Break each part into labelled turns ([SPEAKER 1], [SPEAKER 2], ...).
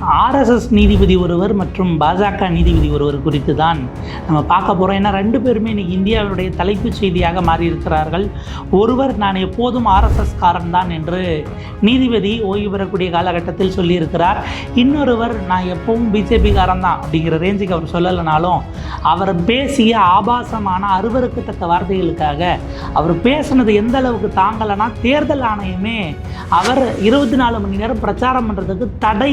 [SPEAKER 1] RSS நீதிபதி ஒருவர் மற்றும் பாஜக நீதிபதி ஒருவர் குறித்து தான் நம்ம பார்க்க போகிறோம் ஏன்னா ரெண்டு பேருமே இன்னைக்கு இந்தியாவுடைய தலைப்புச் செய்தியாக மாறியிருக்கிறார்கள். ஒருவர் நான் எப்போதும் ஆர்எஸ்எஸ்காரன் தான் என்று நீதிபதி ஓய்வு பெறக்கூடிய காலகட்டத்தில் சொல்லியிருக்கிறார். இன்னொருவர் நான் எப்பவும் பிஜேபிக்காரன் தான் அப்படிங்கிற ரேஞ்சுக்கு அவர் சொல்லலைனாலும் அவர் பேசிய ஆபாசமான அருவருக்கத்தக்க வார்த்தைகளுக்காக அவர் பேசுனது எந்த அளவுக்கு தாங்கலைன்னா தேர்தல் ஆணையமே அவர் இருபத்தி நாலு மணி நேரம் பிரச்சாரம் பண்ணுறதுக்கு தடை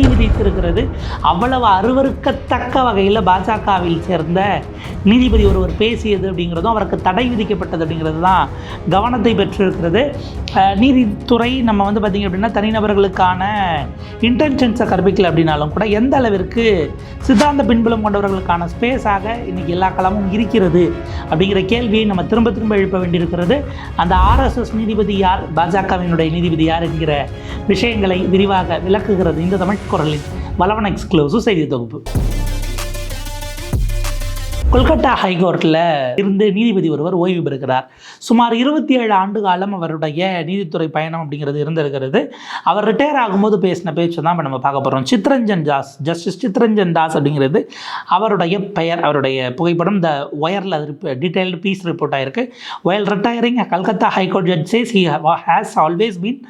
[SPEAKER 1] விதித்திருக்கிறது அவ்வளவு அருவருக்கத்தக்க வகையில் பாஜகவில் சேர்ந்த நீதிபதி ஒருவர் பேசியது அப்படிங்கிறதும் அவருக்கு தடை விதிக்கப்பட்டது அப்படிங்கிறது தான் கவனத்தை பெற்றிருக்கிறது. நீதித்துறை நம்ம வந்து பார்த்திங்க அப்படின்னா தனிநபர்களுக்கான இன்டென்ஷன்ஸை கற்பிக்கல அப்படின்னாலும் கூட எந்த அளவிற்கு சித்தாந்த பின்புலம் கொண்டவர்களுக்கான ஸ்பேஸாக இன்னைக்கு எல்லா களமும் இருக்கிறது அப்படிங்கிற கேள்வியை நம்ம திரும்ப திரும்ப எழுப்ப வேண்டியிருக்கிறது. அந்த ஆர்எஸ்எஸ் நீதிபதி யார்? பாஜகவினுடைய நீதிபதி யார் என்கிற விஷயங்களை விரிவாக விளக்குகிறது இந்த தமிழ் குரலின் வளவன் எக்ஸ்க்ளூசிவ் செய்தி தொகுப்பு. கொல்கத்தா ஹைகோர்ட்டில் இருந்து நீதிபதி ஒருவர் ஓய்வு பெறுகிறார். சுமார் இருபத்தி ஏழு ஆண்டு காலம் அவருடைய நீதித்துறை பயணம் அப்படிங்கிறது இருந்திருக்கிறது. அவர் ரிட்டையர் ஆகும்போது பேசின பேச்சு தான் இப்போ நம்ம பார்க்க போகிறோம் சித்ரஞ்சன் தாஸ் ஜஸ்டிஸ் சித்ரஞ்சன் தாஸ் அப்படிங்கிறது அவருடைய பெயர் அவருடைய புகைப்படம் இந்த ஒயரில் அது டீட்டெயில்டு பீஸ் ரிப்போர்ட் ஆயிருக்கு. While retiring Calcutta high court judges says he has always been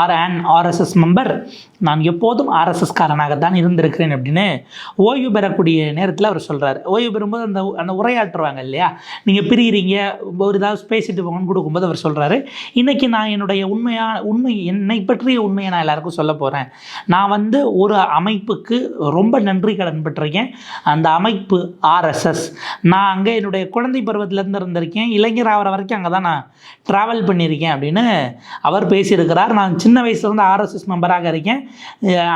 [SPEAKER 1] are an RSS member நான் எப்போதும் ஆர்எஸ்எஸ் காரனாகத்தான் இருந்திருக்கிறேன் அப்படின்னு ஓய்வு பெறக்கூடிய நேரத்தில் அவர் சொல்கிறார் ஓய்வு பெறும்போது அந்த அந்த உரையாற்றுவாங்க இல்லையா? நீங்கள் பிரிகிறீங்க ஒரு ஏதாவது பேசிட்டு போங்கன்னு கொடுக்கும்போது அவர் சொல்கிறாரு இன்றைக்கி நான் என்னுடைய உண்மையான உண்மை என்னை பற்றிய உண்மையை நான் எல்லாருக்கும் சொல்ல போகிறேன் நான் வந்து ஒரு அமைப்புக்கு ரொம்ப நன்றி கடன் பெற்றிருக்கேன். அந்த அமைப்பு ஆர்எஸ்எஸ். நான் அங்கே என்னுடைய குழந்தை பருவத்திலேருந்து இருந்திருக்கேன். இளைஞர் ஆகிற வரைக்கும் அங்கே தான் நான் ட்ராவல் பண்ணியிருக்கேன் அப்படின்னு அவர் பேசியிருக்கிறார். நான் சின்ன வயசுலேருந்து ஆர்எஸ்எஸ் மெம்பராக இருக்கேன்.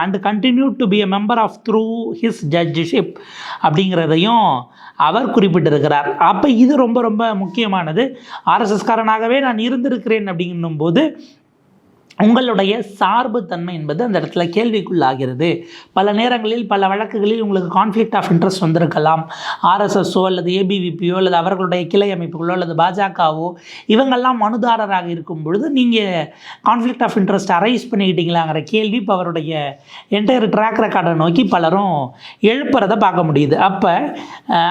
[SPEAKER 1] And continue to be a member of through his judgeship அப்படிங்கிறதையும் அவர் குறிப்பிட்டிருக்கிறார். அப்போ இது ரொம்ப ரொம்ப முக்கியமானது. ஆர்எஸ்எஸ்காரனாகவே நான் இருந்திருக்கிறேன் அப்படின்னும் போது உங்களுடைய சார்புத்தன்மை என்பது அந்த இடத்துல கேள்விக்குள்ளாகிறது. பல நேரங்களில் பல வழக்குகளில் உங்களுக்கு கான்ஃப்ளிக்ட் ஆஃப் இன்ட்ரெஸ்ட் வந்திருக்கலாம். ஆர்எஸ்எஸ்ஓ அல்லது ஏபிவிபியோ அல்லது அவர்களுடைய கிளை அமைப்புகளோ அல்லது பாஜகவோ இவங்கெல்லாம் மனுதாரராக இருக்கும் பொழுது நீங்கள் கான்ஃப்ளிக்ட் ஆஃப் இன்ட்ரெஸ்ட் அரைஸ் பண்ணிக்கிட்டீங்களாங்கிற கேள்வி இப்போ அவருடைய என்டையர் ட்ராக் ரெக்கார்டை நோக்கி பலரும் எழுப்புறதை பார்க்க முடியுது. அப்போ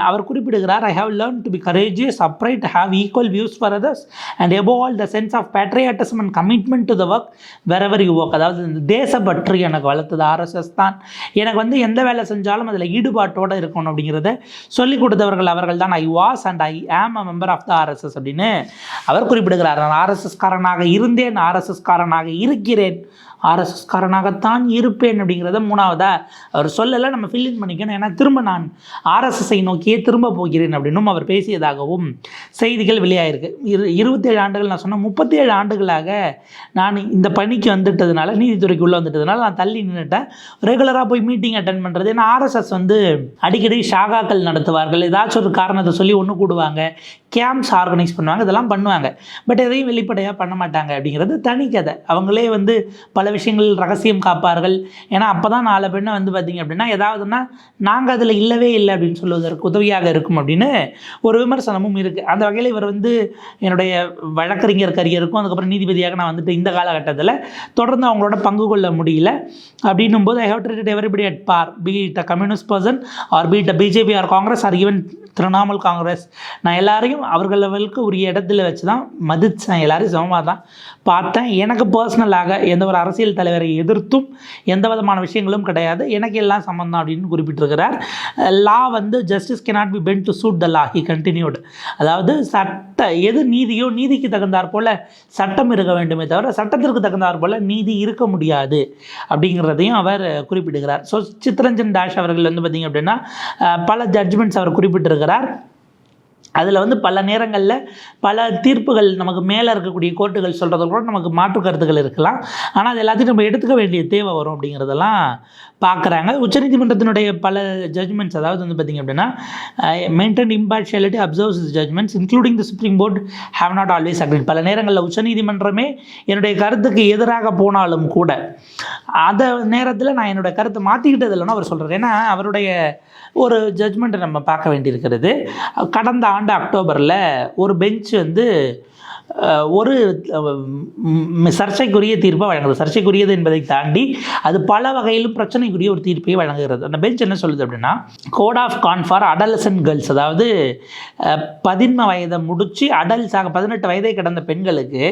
[SPEAKER 1] அவர் குறிப்பிடுகிறார் I have learn to be courageous upright have equal views for others and above all the sense of patriotism and commitment to the work wherever you work அதாவது இந்த தேசப்பற்று எனக்கு வளர்த்தது ஆர்எஸ்எஸ் தான். எனக்கு வந்து எந்த வேலை செஞ்சாலும் அதில் ஈடுபாட்டோடு இருக்கணும் அப்படிங்கிறத சொல்லிக் கொடுத்தவர்கள் அவர்கள் தான் ஐ was and I am a member of the RSS அப்படின்னு அவர் குறிப்பிடுகிறார். நான் ஆர்எஸ்எஸ்காரனாக இருந்தேன் ஆர்எஸ்எஸ்காரனாக இருக்கிறேன். ஆர்எஸ்எஸ் காரனாகத்தான் இருப்பேன் அப்படிங்கிறத மூணாவதாக அவர் சொல்லலை நம்ம ஃபில்லின் பண்ணிக்கணும். ஏன்னா திரும்ப நான் ஆர்எஸ்எஸ்ஐ நோக்கியே திரும்ப போகிறேன் அப்படின்னும் அவர் பேசியதாகவும் செய்திகள் வெளியாகிருக்கு இரு இருபத்தேழு ஆண்டுகள் நான் சொன்னேன் முப்பத்தேழு ஆண்டுகளாக நான் இந்த பணிக்கு வந்துட்டதுனால நீதித்துறைக்கு உள்ளே வந்துட்டதுனால நான் தள்ளி நின்றுட்டேன் ரெகுலராக போய் மீட்டிங் அட்டன் பண்ணுறது ஏன்னா ஆர்எஸ்எஸ் வந்து அடிக்கடி ஷாகாக்கள் நடத்துவார்கள். ஏதாச்சும் ஒரு காரணத்தை சொல்லி ஒன்று கூடுவாங்க. கேம்ப்ஸ் ஆர்கனைஸ் பண்ணுவாங்க. இதெல்லாம் பண்ணுவாங்க. பட் எதையும் வெளிப்படையாக பண்ண மாட்டாங்க அப்படிங்கிறது தனி கதை. அவங்களே வந்து பல விஷயங்கள் ரகசியம் காப்பார்கள். ஏன்னா அப்போ தான் நாலு பெண்ணை வந்து பார்த்திங்க அப்படின்னா ஏதாவதுன்னா நாங்கள் அதில் இல்லவே இல்லை அப்படின்னு சொல்வதற்கு உதவியாக இருக்கும் அப்படின்னு ஒரு விமர்சனமும் இருக்குது அந்த வகையில் இவர் வந்து என்னுடைய வழக்கறிஞர் கரியருக்கும் அதுக்கப்புறம் நீதிபதியாக நான் வந்துட்டு இந்த காலகட்டத்தில் தொடர்ந்து அவங்களோட பங்கு கொள்ள முடியல. அப்படின்னும் போது I have treat everybody at par be it a communist person or be it a BJP or Congress or even Trinamool Congress நான் எல்லாரையும் அவர்கள் லெவலுக்கு உரிய இடத்துல வச்சு தான் மதித்தேன் எல்லாரையும் சமமாக தான் பார்த்தேன். எனக்கு பர்சனலாக எந்த ஒரு அரசியல் தலைவரை எதிர்த்தும் எந்த விதமான விஷயங்களும் கிடையாது. எனக்கு எல்லாம் சம்மந்தம் அப்படின்னு குறிப்பிட்டிருக்கிறார். லா வந்து justice cannot be bent to suit the law he continued அதாவது சட்ட எது நீதியோ நீதிக்கு தகுந்தாற் போல சட்டம் இருக்க வேண்டுமே தவிர சட்டத்திற்கு தகுந்தாற் போல நீதி இருக்க முடியாது அப்படிங்கிறதையும் அவர் குறிப்பிடுகிறார். ஸோ சித்ரஞ்சன் தாஷ் அவர்கள் வந்து பார்த்திங்க அப்படின்னா பல ஜட்ஜ்மெண்ட்ஸ் அவர் குறிப்பிட்டிருக்கிறார். அதில் வந்து பல நேரங்களில் பல தீர்ப்புகள் நமக்கு மேலே இருக்கக்கூடிய கோர்ட்டுகள் சொல்கிறது கூட நமக்கு மாற்று கருத்துக்கள் இருக்கலாம். ஆனால் அது எல்லாத்தையும் நம்ம எடுத்துக்க வேண்டிய தேவை வரும் அப்படிங்கிறதெல்லாம் பார்க்குறாங்க உச்சநீதிமன்றத்தினுடைய பல ஜட்மெண்ட்ஸ் அதாவது வந்து பார்த்திங்க அப்படின்னா maintain impartiality observes is judgments including the supreme court have not always agreed பல நேரங்களில் உச்சநீதிமன்றமே என்னுடைய கருத்துக்கு எதிராக போனாலும் கூட அந்த நேரத்தில் நான் என்னோட கருத்தை மாற்றிக்கிட்டது இல்லைன்னு அவர் சொல்கிறார் ஏன்னா அவருடைய ஒரு ஜட்ஜ்மெண்ட்டை நம்ம பார்க்க வேண்டியிருக்கிறது. கடந்த ஆண்டு அக்டோபரில் ஒரு பெஞ்ச் வந்து ஒரு சர்ச்சைக்குரிய தீர்ப்பை வழங்குது சர்ச்சைக்குரியது என்பதை தாண்டி அது பல வகையிலும் பிரச்சனைக்குரிய ஒரு தீர்ப்பை வழங்குகிறது. அந்த பெஞ்ச் என்ன சொல்லுது அப்படின்னா code of con for adolescent girls அதாவது பதின்ம வயதை முடித்து அடல்ஸாக பதினெட்டு வயதை கடந்த பெண்களுக்கு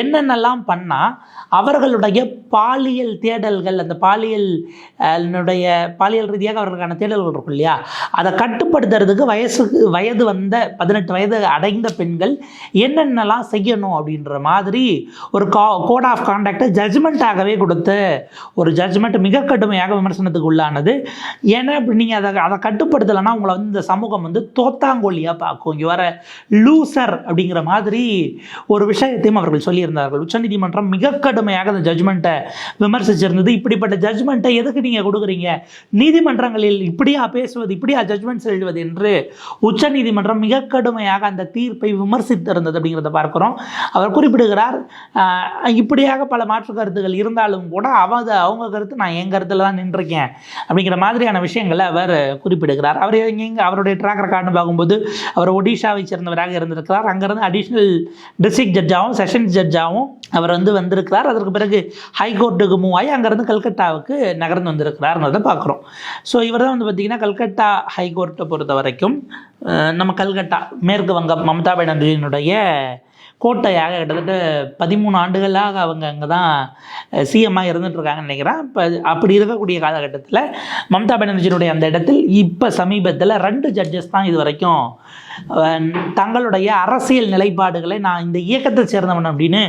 [SPEAKER 1] என்னென்னலாம் பண்ணால் அவர்களுடைய பாலியல் தேடல்கள் அந்த பாலியல் பாலியல் ரீதியாக அவர்களுக்கான தேடல்கள் இருக்கும் இல்லையா? அதை கட்டுப்படுத்துறதுக்கு வயசுக்கு வயது வந்த பதினெட்டு வயது அடைந்த பெண்கள் என்னென்னலாம் செய்யணும் அப்படின்ற மாதிரி ஒரு கா கோட் ஆஃப் கான்டாக்டை ஜட்ஜ்மெண்ட்டாகவே கொடுத்து ஒரு ஜட்ஜ்மெண்ட் மிக கடுமையாக விமர்சனத்துக்கு உள்ளானது. ஏன்னா இப்படி நீங்கள் அதை அதை கட்டுப்படுத்தலைன்னா உங்களை வந்து இந்த சமூகம் வந்து தோத்தாங்கோலியாக பார்க்கும். இங்கே வர லூசர் அப்படிங்கிற மாதிரி ஒரு விஷயத்தையும் அவர்கள் சொல்லியிருந்தார்கள். உச்சநீதிமன்றம் மிக கடுமையாக அந்த ஜட்ஜ்மெண்ட்டை விமர்சிச்சிருந்தது. இப்படிப்பட்ட ஜட்ஜ்மெண்ட்டை எதுக்கு நீங்கள் கொடுக்குறீங்க? நீதிமன்றங்களில் இப்படியா பேசுவது இப்படியா ஜட்ஜ்மெண்ட்ஸ் எழுதுவது என்று உச்சநீதிமன்றம் மிக கடுமையாக அந்த தீர்ப்பை விமர்சித்திருந்தது அப்படிங்கிறத பார்க்குறோம். அவர் குறிப்பிடுகிறார் இப்படியாக பல மாற்று கருத்துகள் இருந்தாலும் கூட அவங்க அவங்க கருத்து நான் என் கருத்தில் தான் நின்றுருக்கேன். அப்படிங்கிற மாதிரியான விஷயங்களை அவர் குறிப்பிடுகிறார். அவர் எங்கே அவருடைய ட்ராக் ரெக்கார்டுன்னு பார்க்கும்போது அவர் ஒடிஷாவை சேர்ந்தவராக இருந்திருக்கிறார். அங்கேருந்து அடிஷ்னல் டிஸ்ட்ரிக்ட் ஜட்ஜாகவும் செஷன்ஸ் ஜட்ஜாகவும் அவர் வந்து வந்திருக்கிறார். அதற்கு பிறகு ஹைகோர்ட்டுக்கு மூவ் ஆகி அங்கேருந்து கல்கட்டாவுக்கு நகர்ந்து வந்திருக்கிறார்ன்றதை பார்க்குறோம். ஸோ இவர் தான் வந்து பார்த்திங்கன்னா கல்கட்டா ஹைகோர்ட்டை பொறுத்த வரைக்கும் நம்ம கல்கட்டா மேற்கு வங்கம் மம்தா பானர்ஜியினுடைய கோட்டையாக கிட்டத்தட்ட பதிமூணு ஆண்டுகளாக அவங்க அங்கே தான் சிஎம்மாக இருந்துகிட்ருக்காங்கன்னு நினைக்கிறேன். இப்போ அப்படி இருக்கக்கூடிய காலகட்டத்தில் மம்தா பானர்ஜியினுடைய அந்த இடத்தில் இப்போ சமீபத்தில் ரெண்டு ஜட்ஜஸ் தான் இது வரைக்கும் தங்களுடைய அரசியல் நிலைப்பாடுகளை நான் இந்த இயக்கத்தை சேர்ந்தவன் அப்படின்னு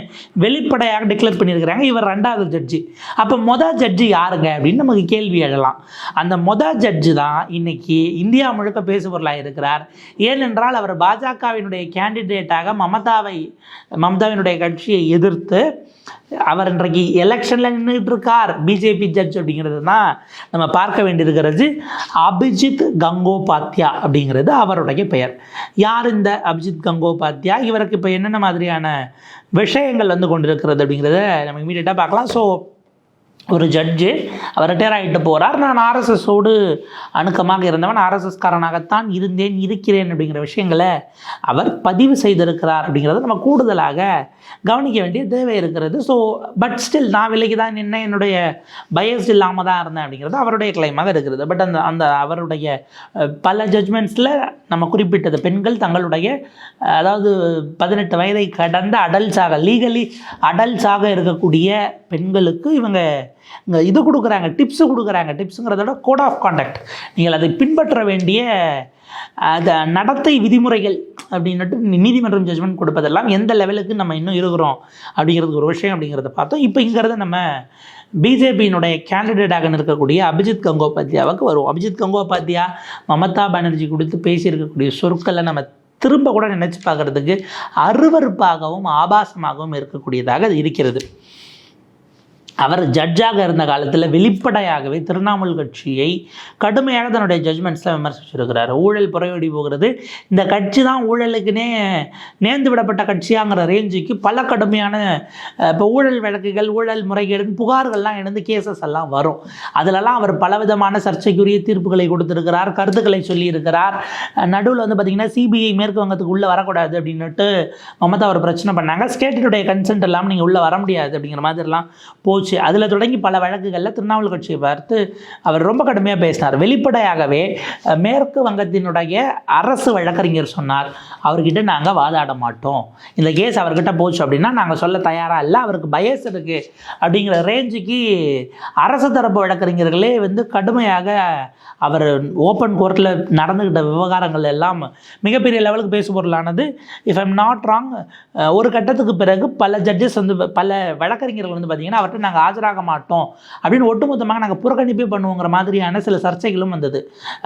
[SPEAKER 1] வெளிப்படையாக டிக்ளேர் பண்ணியிருக்கிறாங்க. இவர் ரெண்டாவது ஜட்ஜி அப்போ மொதல் ஜட்ஜி யாருங்க அப்படின்னு நமக்கு கேள்வி எழலாம். அந்த மொதல் ஜட்ஜு தான் இன்னைக்கு இந்தியா முழுக்க பேசுபொருளாக இருக்கிறார். ஏனென்றால் அவர் பாஜகவினுடைய கேண்டிடேட்டாக மமதாவை மமதாவினுடைய கட்சியை எதிர்த்து அவர் இன்றைக்கு எலெக்ஷனில் நின்றுட்டு இருக்கார் பிஜேபி ஜட்ஜ் அப்படிங்கிறது தான் நம்ம பார்க்க வேண்டியிருக்கிறது அபிஜித் கங்கோபாத்யா அப்படிங்கிறது அவருடைய பெயர். யார் இந்த அபிஜித் கங்கோபாத்யா? இவருக்கு இப்போ என்னென்ன மாதிரியான விஷயங்கள் வந்து கொண்டிருக்கிறது அப்படிங்கிறத நம்ம இமீடியட்டாக பார்க்கலாம். ஸோ ஒரு ஜட்ஜு அவர் ரிட்டையர் ஆகிட்டு போகிறார் நான் ஆர்எஸ்எஸோடு அணுக்கமாக இருந்தவன் ஆர்எஸ்எஸ்காரனாகத்தான் இருந்தேன் இருக்கிறேன் அப்படிங்கிற விஷயங்களை அவர் பதிவு செய்திருக்கிறார் அப்படிங்கிறத நம்ம கூடுதலாக கவனிக்க வேண்டிய தேவை இருக்கிறது. ஸோ பட் ஸ்டில் நான் விலைக்கு தான் நின்று என்னுடைய பயஸ் இல்லாமல் தான் இருந்தேன் அப்படிங்கிறது அவருடைய கிளைமாக இருக்கிறது. பட் அந்த அந்த அவருடைய பல ஜட்ஜ்மெண்ட்ஸில் நம்ம குறிப்பிட்டது பெண்கள் தங்களுடைய அதாவது பதினெட்டு வயதை கடந்த அடல்ட்ஸாக லீகலி அடல்ட்ஸாக இருக்கக்கூடிய பெண்களுக்கு இவங்க இங்கே இது கொடுக்குறாங்க டிப்ஸு கொடுக்குறாங்க. டிப்ஸுங்கிறத விட கோட் ஆஃப் கான்டாக்ட் நீங்கள் அதை பின்பற்ற வேண்டிய அந்த நடத்தை விதிமுறைகள் அப்படின்னுட்டு நீதிமன்றம் ஜட்ஜ்மெண்ட் கொடுப்பதெல்லாம் எந்த லெவலுக்கு நம்ம இன்னும் இருக்கிறோம் அப்படிங்கிறது ஒரு விஷயம் அப்படிங்கிறத பார்த்தோம். இப்போ இங்கிறத நம்ம பிஜேபியினுடைய கேண்டிடேட்டாக நிற்கக்கூடிய அபிஜித் கங்கோபாத்யாவுக்கு வரும் அபிஜித் கங்கோபாத்யா மமதா பானர்ஜி கொடுத்து பேசியிருக்கக்கூடிய சொற்களை நம்ம திரும்ப கூட நினச்சி பார்க்குறதுக்கு அருவருப்பாகவும் ஆபாசமாகவும் இருக்கக்கூடியதாக அது இருக்கிறது. அவர் ஜட்ஜாக இருந்த காலத்தில் வெளிப்படையாகவே திரிணாமுல் கட்சியை கடுமையாக தன்னுடைய ஜட்ஜ்மெண்ட்ஸில் விமர்சிச்சிருக்கிறார். ஊழல் புறையோடி போகிறது. இந்த கட்சி தான் ஊழலுக்குனே நேர்ந்து விடப்பட்ட கட்சியாங்கிற ரேஞ்சுக்கு பல கடுமையான இப்போ ஊழல் வழக்குகள் ஊழல் முறைகேடுன்னு புகார்கள்லாம் எழுந்து கேசஸ் எல்லாம் வரும். அதிலெல்லாம் அவர் பலவிதமான சர்ச்சைக்குரிய தீர்ப்புகளை கொடுத்திருக்கிறார் கருத்துக்களை சொல்லியிருக்கிறார். நடுவில் வந்து பார்த்திங்கன்னா சிபிஐ மேற்கு வங்கத்துக்கு உள்ளே வரக்கூடாது அப்படின்னுட்டு மமதா ஒரு பிரச்சனை பண்ணாங்க. ஸ்டேட்டினுடைய கன்சென்ட் இல்லாமல் நீங்கள் உள்ளே வர முடியாது அப்படிங்கிற மாதிரிலாம் போச்சு. அதில் தொடங்கி பல வழக்குகளில் திருநாவல் கட்சியை பார்த்து அவர் ரொம்ப கடுமையாக பேசினார். வெளிப்படையாகவே மேற்கு வங்கத்தினுடைய அரசு வழக்கறிஞர் சொன்னார் அவர்கிட்ட நாங்கள் வாதாட மாட்டோம். இந்த கேஸ் அவர்கிட்ட போச்சு அப்படின்னா நாங்கள் சொல்ல தயாராக இல்லை. அவருக்கு பயஸ் இருக்குது அப்படிங்கிற ரேஞ்சுக்கு அரசு தரப்பு வழக்கறிஞர்களே வந்து கடுமையாக அவர் ஓப்பன் கோர்ட்டில் நடந்துக்கிட்ட விவகாரங்கள் எல்லாம் மிகப்பெரிய லெவலுக்கு பேசு பொருளானது. இஃப் ஐம் நாட் ராங் ஒரு கட்டத்துக்கு பிறகு பல ஜட்ஜஸ் வந்து பல வழக்கறிஞர்கள் வந்து பார்த்திங்கன்னா அவர்கிட்ட நாங்கள் நாங்கள் ஆஜராக மாட்டோம். அப்படின்னு ஒட்டுமொத்தமாக நாங்கள் புறக்கணிப்பே பண்ணுவோங்கிற மாதிரியான சில சர்ச்சைகளும் வந்தது.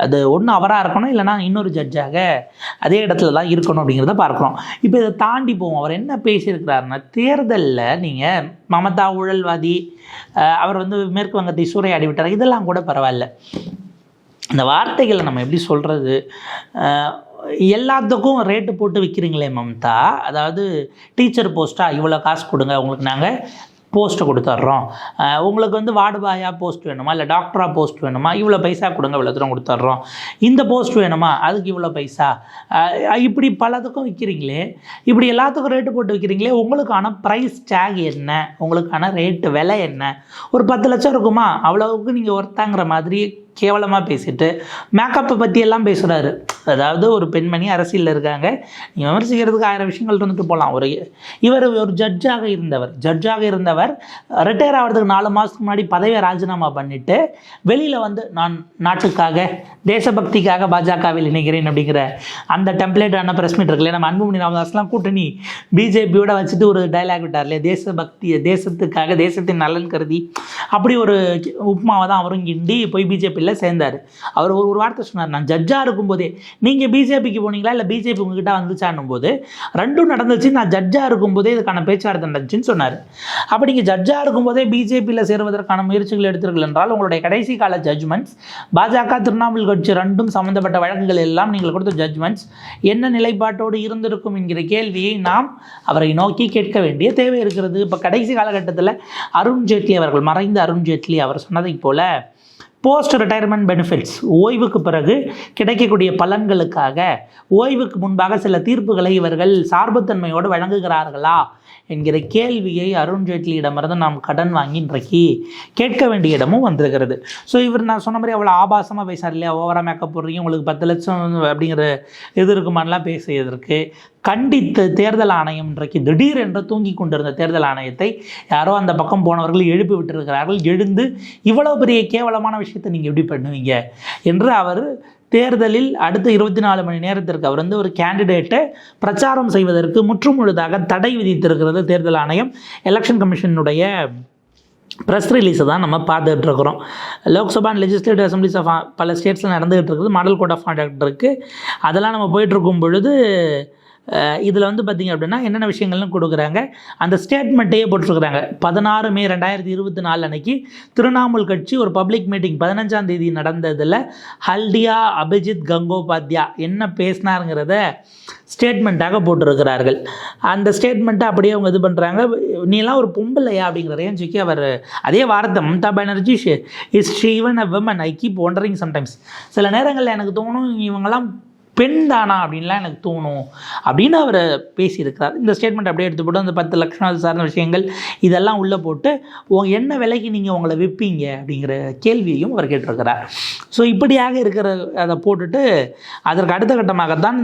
[SPEAKER 1] அது ஒன்று அவராக இருக்கணும் இல்லைனா இன்னொரு ஜட்ஜாக அதே இடத்துல தான் இருக்கணும் அப்படிங்கிறத பார்க்குறோம். இப்போ இதை தாண்டி போவோம். அவர் என்ன பேசியிருக்கிறாருன்னா தேர்தலில் நீங்கள் மமதா ஊழல்வாதி அவர் வந்து மேற்கு வங்கத்தை சூறையாடி விட்டார் இதெல்லாம் கூட பரவாயில்ல. இந்த வார்த்தைகளை நம்ம எப்படி சொல்கிறது எல்லாத்துக்கும் ரேட்டு போட்டு விற்கிறீங்களே மம்தா. அதாவது டீச்சர் போஸ்ட்டாக இவ்வளோ காசு கொடுங்க உங்களுக்கு நாங்கள் போஸ்ட்டை கொடுத்துட்றோம் உங்களுக்கு வந்து வார்டு பாயாக போஸ்ட் வேணுமா? இல்லை டாக்டராக போஸ்ட் வேணுமா? இவ்வளோ பைசா கொடுங்க இவ்வளோ தூரம் கொடுத்துட்றோம் இந்த போஸ்ட் வேணுமா? அதுக்கு இவ்வளோ பைசா? இப்படி பலதுக்கும் விற்கிறீங்களே இப்படி எல்லாத்துக்கும் ரேட்டு போட்டு விற்கிறீங்களே உங்களுக்கான ப்ரைஸ் டேக் என்ன? உங்களுக்கான ரேட்டு விலை என்ன? ஒரு பத்து லட்சம் இருக்குமா? அவ்வளோவுக்கு நீங்கள் ஒர்த்தாங்கிற மாதிரி கேவலமாக பேசிட்டு மேக்கப்பை பற்றி எல்லாம் பேசுகிறாரு அதாவது ஒரு பெண்மணி அரசியலில் இருக்காங்க. நீங்கள் விமர்சிக்கிறதுக்கு ஆயிரம் விஷயங்கள் இருந்துட்டு போகலாம் ஒரு இவர் ஒரு ஜட்ஜாக இருந்தவர். ஜட்ஜாக இருந்தவர் ரிட்டையர் ஆகிறதுக்கு நாலு மாதத்துக்கு முன்னாடி பதவியை ராஜினாமா பண்ணிவிட்டு வெளியில் வந்து நான் நாட்டுக்காக தேசபக்திக்காக பாஜகவில் இணைகிறேன் அப்படிங்கிற அந்த டெம்ப்ளேட்டான ப்ரெஸ் மீட் இருக்குல்ல நம்ம அன்புமணி ராமதாஸ்லாம் கூட்டணி பிஜேபியோட வச்சுட்டு ஒரு டைலாக் விட்டார் இல்லையா தேசபக்தி தேசத்துக்காக தேசத்தின் நலன் கருதி அப்படி ஒரு உப்புமாவை தான் அவரும் கிண்டி போய் பிஜேபியில் சேர்ந்தார். அவர் ஒரு ஒரு வார்த்தை சொன்னார். நான் ஜட்ஜாக இருக்கும்போதே நீங்கள் பிஜேபிக்கு போனீங்களா? இல்லை பிஜேபி உங்ககிட்ட வந்துச்சான்னும் போது ரெண்டும் நடந்துச்சு. நான் ஜட்ஜாக இருக்கும்போதே இதுக்கான பேச்சுவார்த்தை நடந்துச்சுன்னு சொன்னார். அப்போ நீங்கள் ஜட்ஜாக இருக்கும்போதே பிஜேபியில் சேருவதற்கான முயற்சிகள் எடுத்தீர்கள் என்றால் உங்களுடைய கடைசி கால ஜட்ஜ்மெண்ட்ஸ் பாஜக திரிணாமுல் கட்சி ரெண்டும் சம்மந்தப்பட்ட வழக்குகள் எல்லாம் நீங்கள் கொடுத்த ஜட்ஜ்மெண்ட்ஸ் என்ன நிலைப்பாட்டோடு இருந்திருக்கும் என்கிற கேள்வியை நாம் அவரை நோக்கி கேட்க வேண்டிய தேவை இருக்கிறது. இப்போ கடைசி காலகட்டத்தில் அருண் ஜேட்லி அவர்கள் மறைந்த அருண் ஜேட்லி அவர் சொன்னதைப் போல போஸ்ட் ரிட்டையர்மெண்ட் பெனிஃபிட்ஸ் ஓய்வுக்கு பிறகு கிடைக்கக்கூடிய பலன்களுக்காக ஓய்வுக்கு முன்பாக சில தீர்ப்புகளை இவர்கள் சார்புத்தன்மையோடு வழங்குகிறார்களா? என்கிற கேள்வியை அருண்ஜேட்லியிடமிருந்து நாம் கடன் வாங்கி இன்றைக்கு கேட்க வேண்டிய இடமும் வந்திருக்கிறது. ஸோ இவர் நான் சொன்ன மாதிரி அவ்வளோ ஆபாசமாக பேசார் இல்லையா? ஓவராக மேக்கப் போடுறீங்க உங்களுக்கு பத்து லட்சம் அப்படிங்கிற இது இருக்குமான்லாம் பேசியதற்கு கண்டித்து தேர்தல் ஆணையம் இன்றைக்கு திடீரென்று தூங்கி கொண்டிருந்த தேர்தல் ஆணையத்தை யாரோ அந்த பக்கம் போனவர்கள் எழுப்பி விட்டிருக்கிறார்கள். எழுந்து இவ்வளோ பெரிய கேவலமான விஷயத்தை நீங்கள் எப்படி பண்ணுவீங்க? என்று அவர் தேர்தலில் அடுத்த இருபத்தி நாலு மணி நேரத்திற்கு அவர் வந்து ஒரு கேண்டிடேட்டை பிரச்சாரம் செய்வதற்கு முற்றுமுழுதாக தடை விதித்திருக்கிறது தேர்தல் ஆணையம். எலெக்ஷன் கமிஷனுடைய ப்ரெஸ் ரிலீஸை தான் நம்ம பார்த்துட்டு இருக்கிறோம் Lok Sabha and legislative assemblies of பல ஸ்டேட்ஸில் நடந்துகிட்டு இருக்குது மாடல் கோட் ஆஃப் கான்டாக்ட் இருக்குது அதெல்லாம் நம்ம போயிட்டுருக்கும் பொழுது இதில் வந்து பார்த்திங்க அப்படின்னா என்னென்ன விஷயங்கள்னு கொடுக்குறாங்க? அந்த ஸ்டேட்மெண்ட்டையே போட்டிருக்கிறாங்க. பதினாறு மே ரெண்டாயிரத்தி இருபத்தி நாலு அன்னைக்கு திரிணாமுல் கட்சி ஒரு பப்ளிக் மீட்டிங் பதினஞ்சாம் தேதி நடந்ததில் ஹல்டியா அபிஜித் கங்கோபாத்யா என்ன பேசினாருங்கிறத ஸ்டேட்மெண்ட்டாக போட்டிருக்கிறார்கள். அந்த ஸ்டேட்மெண்ட்டை அப்படியே அவங்க இது பண்ணுறாங்க நீலாம் ஒரு பொம்பளையா அப்படிங்கிற ரேஞ்சுக்கு அவர்? அதே வார்த்தை Mamata Banerjee is she even a woman. I keep wondering sometimes சில நேரங்களில் எனக்கு தோணும் இவங்கெல்லாம் பெண் தானா அப்படின்லாம் எனக்கு தோணும். அப்படின்னு அவர் பேசியிருக்கிறார். இந்த ஸ்டேட்மெண்ட் அப்படியே எடுத்து போட்டு அந்த பத்து லட்சம் அது சார்ந்த விஷயங்கள் இதெல்லாம் உள்ளே போட்டு உங்க என்ன விலைக்கு நீங்கள் உங்களை விற்பீங்க அப்படிங்கிற கேள்வியையும் அவர் கேட்டிருக்கிறார். ஸோ இப்படியாக இருக்கிற அதை போட்டுட்டு அதற்கு அடுத்த கட்டமாகத்தான்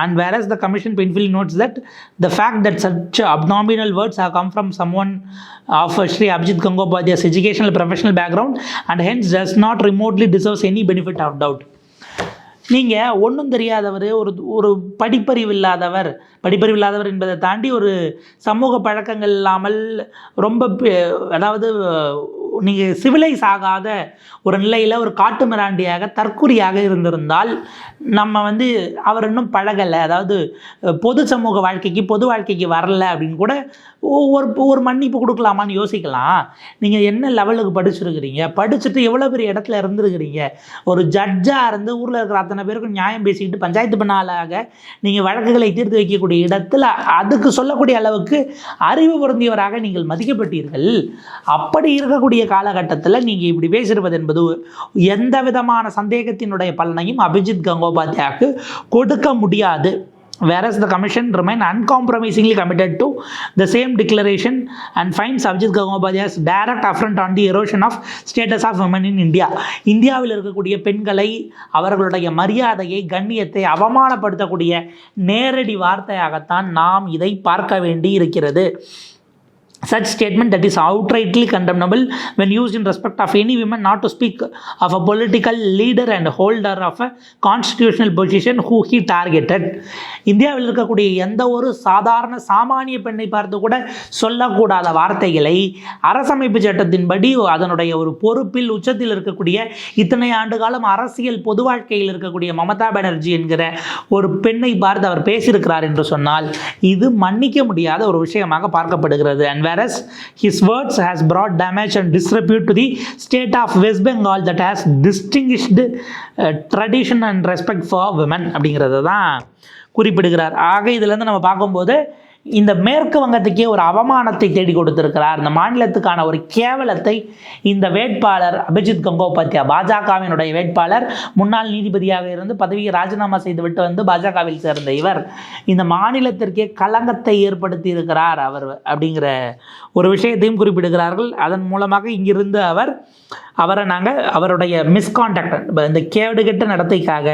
[SPEAKER 1] and where the commission painfully notes that the fact that such abnormal words are come from someone of Shri Abhijit Gangopadhyay's educational professional background and hence does not remotely deserves any benefit of doubt நீங்கள் ஒன்றும் தெரியாதவர் ஒரு ஒரு படிப்பறிவு இல்லாதவர். படிப்பறிவு இல்லாதவர் என்பதை தாண்டி ஒரு சமூக பழக்கங்கள் இல்லாமல் ரொம்ப பெ- அதாவது நீங்கள் சிவிலைஸ் ஆகாத ஒரு நிலையில் ஒரு காட்டு மிராண்டியாக தற்குறியாக இருந்திருந்தால் நம்ம வந்து அவர் இன்னும் பழகலை. அதாவது பொது சமூக வாழ்க்கைக்கு பொது வாழ்க்கைக்கு வரல அப்படின்னு கூட ஒரு ஒரு மன்னிப்பு கொடுக்கலாமான்னு யோசிக்கலாம். நீங்கள் என்ன லெவலுக்கு படிச்சிருக்கிறீங்க? படிச்சுட்டு எவ்வளோ பெரிய இடத்துல இருந்துருக்கிறீங்க? ஒரு ஜட்ஜாக இருந்து ஊரில் இருக்கிற அத்தனை பேருக்கும் நியாயம் பேசிக்கிட்டு பஞ்சாயத்து பண்ணாலாக நீங்கள் வழக்குகளை தீர்த்து வைக்கக்கூடிய இடத்துல அதுக்கு சொல்லக்கூடிய அளவுக்கு அறிவு பொருந்தியவராக நீங்கள் மதிக்கப்பட்டீர்கள். அப்படி இருக்கக்கூடிய காலகட்டத்தில் நீங்கள் இப்படி பேசிருப்பது என்பது எந்த விதமான சந்தேகத்தினுடைய பலனையும் அபிஜித் கங்கோபாத்யாவுக்கு கொடுக்க முடியாது. Whereas the commission remain uncompromisingly committed to the same declaration and finds Abhijit Gangopathyay's direct affront on the erosion of status of women in India. இந்தியாவில் இருக்கக்கூடிய பெண்களை அவர்களுடைய மரியாதையை கண்ணியத்தை அவமானப்படுத்தக்கூடிய நேரடி வார்த்தையாகத்தான் நாம் இதை பார்க்க வேண்டி இருக்கிறது such statement that is outrightly condemnable when used in respect of any women not to speak of a political leader and holder of a constitutional position who he targeted. இந்தியாவில் இருக்கக்கூடிய எந்த ஒரு சாதாரண சாமானிய பெண்ணை பார்த்து கூட சொல்லக்கூடாத வார்த்தைகளை அரசமைப்பு சட்டத்தின்படி அதனுடைய ஒரு பொறுப்பில் உச்சத்தில் இருக்கக்கூடிய இத்தனை ஆண்டு காலம் அரசியல் பொது வாழ்க்கையில் இருக்கக்கூடிய மமதா பானர்ஜி என்கிற ஒரு பெண்ணை பார்த்து அவர் பேசியிருக்கிறார் என்று சொன்னால் இது மன்னிக்க முடியாத ஒரு விஷயமாக பார்க்கப்படுகிறது. And whereas his words has brought damage and disrepute to the state of West Bengal that has distinguished uh, tradition and respect for women அப்படிங்கிறத தான் குறிப்பிடுகிறார் ஆக இதுலேருந்து நம்ம பார்க்கும்போது இந்த மேற்கு வங்கத்துக்கே ஒரு அவமானத்தை தேடி கொடுத்திருக்கிறார். இந்த மாநிலத்துக்கான ஒரு கேவலத்தை இந்த வேட்பாளர் அபிஜித் கங்கோபாத்யா பாஜகவினுடைய வேட்பாளர் முன்னாள் நீதிபதியாக இருந்து பதவியை ராஜினாமா செய்துவிட்டு வந்து பாஜகவில் சேர்ந்த இவர் இந்த மாநிலத்திற்கே களங்கத்தை ஏற்படுத்தி இருக்கிறார் அவர் அப்படிங்கிற ஒரு விஷயத்தையும் குறிப்பிடுகிறார்கள். அதன் மூலமாக இங்கிருந்து அவர் அவரை நாங்கள் அவருடைய மிஸ்கான்டாக்ட் இந்த கேடுகெட்ட நடத்தைக்காக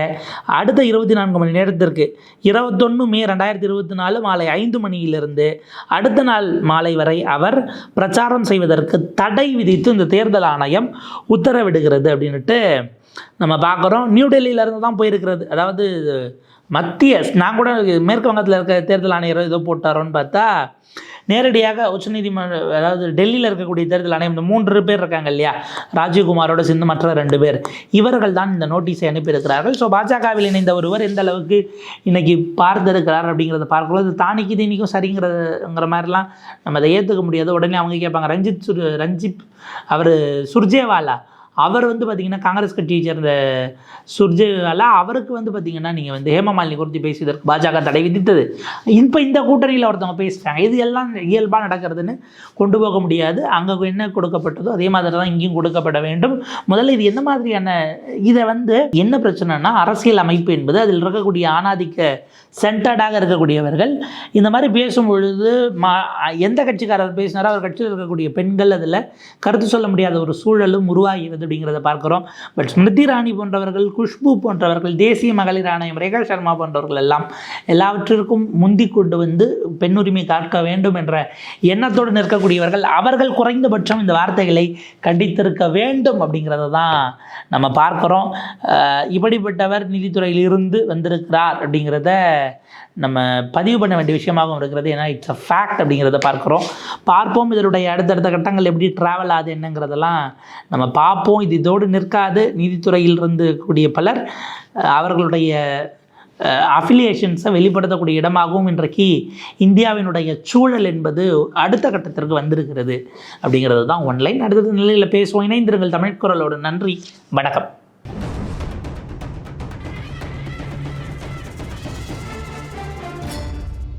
[SPEAKER 1] அடுத்த இருபத்தி நான்கு மணி நேரத்திற்கு இருபத்தொன்று மே ரெண்டாயிரத்தி இருபத்தி நாலு மாலை ஐந்து மணியிலிருந்து அடுத்த நாள் மாலை வரை அவர் பிரச்சாரம் செய்வதற்கு தடை விதித்து இந்த தேர்தல் ஆணையம் உத்தரவிடுகிறது அப்படின்ட்டு நம்ம பார்க்குறோம். நியூ டெல்லியிலேருந்து தான் போயிருக்கிறது. அதாவது மத்திய நான் கூட மேற்கு வங்கத்தில் இருக்க தேர்தல் ஆணையர் ஏதோ போட்டாரோன்னு பார்த்தா நேரடியாக உச்சநீதிமன்ற அதாவது டெல்லியில் இருக்கக்கூடிய தேர்தல் ஆணையம் இந்த மூன்று பேர் இருக்காங்க இல்லையா? ராஜீவ்குமாரோட சேர்ந்து மற்ற ரெண்டு பேர். இவர்கள் தான் இந்த நோட்டீஸை அனுப்பியிருக்கிறார்கள். ஸோ பாஜகவில் இணைந்த ஒருவர் எந்த அளவுக்கு இன்னைக்கு பார்த்திருக்கிறார் அப்படிங்கிறத பார்க்கும்போது தானிக்கு தீனிக்கும் சரிங்கிறதுங்கிற மாதிரிலாம் நம்ம அதை ஏற்றுக்க முடியாது. உடனே அவங்க கேட்பாங்க ரஞ்சித் சுர் ரஞ்சித் அவர் சுர்ஜேவாலா? அவர் வந்து பார்த்திங்கன்னா காங்கிரஸ் கட்சியை சேர்ந்த சுர்ஜேவாலா அவருக்கு வந்து பார்த்திங்கன்னா நீங்கள் வந்து ஹேமமாலினி குறித்து பேசியதற்கு பாஜக தடை விதித்தது. இப்போ இந்த கூட்டணியில் ஒருத்தவங்க பேசுகிறாங்க இது எல்லாம் இயல்பாக நடக்கிறதுன்னு கொண்டு போக முடியாது. அங்கே என்ன கொடுக்கப்பட்டதோ அதே மாதிரி தான் இங்கேயும் கொடுக்கப்பட வேண்டும். முதல்ல இது என்ன மாதிரியான இதை வந்து என்ன பிரச்சனைனா அரசியல் அமைப்பு என்பது அதில் இருக்கக்கூடிய ஆணாதிக்க சென்டர்டாக இருக்கக்கூடியவர்கள். இந்த மாதிரி பேசும் பொழுது மா எந்த கட்சிக்காரர் பேசினாரோ அவர் கட்சியில் இருக்கக்கூடிய பெண்கள் அதில் கருத்து சொல்ல முடியாத ஒரு சூழலும் உருவாகிறது. அப்படிங்கிறத பார்க்குறோம். பட் ஸ்மிருதி ராணி போன்றவர்கள் குஷ்பு போன்றவர்கள் தேசிய மகளிர் ஆணையம் ரேகா சர்மா போன்றவர்கள் எல்லாம் எல்லாவற்றிற்கும் முந்தி கொண்டு வந்து பெண்ணுரிமை காக்க வேண்டும் என்ற எண்ணத்தோடு நிற்கக்கூடியவர்கள் அவர்கள் குறைந்தபட்சம் இந்த வார்த்தைகளை கண்டித்திருக்க வேண்டும் அப்படிங்கிறத தான் நம்ம பார்க்குறோம். இப்படிப்பட்டவர் நீதித்துறையில் இருந்து வந்திருக்கிறார் அப்படிங்கிறத நம்ம பதிவு பண்ண வேண்டிய விஷயமாகவும் இருக்கிறது. ஏன்னா இட்ஸ் அ ஃபேக்ட் அப்படிங்கிறத பார்க்குறோம். பார்ப்போம். இதனுடைய அடுத்தடுத்த கட்டங்கள் எப்படி ட்ராவல் ஆகுது என்னங்கிறதெல்லாம் நம்ம பார்ப்போம். இது இதோடு நிற்காது. நீதித்துறையில் இருந்து கூடிய பலர் அவர்களுடைய அஃபிலியேஷன்ஸை வெளிப்படுத்தக்கூடிய இடமாகவும் இன்றைக்கு இந்தியாவினுடைய சூழல் என்பது அடுத்த கட்டத்திற்கு வந்திருக்கிறது அப்படிங்கிறது தான். ஒன்லைன் அடுத்தது நிலையில் பேசுவோம். இணைந்திருங்கள் தமிழ் குரலோடு. நன்றி. வணக்கம்.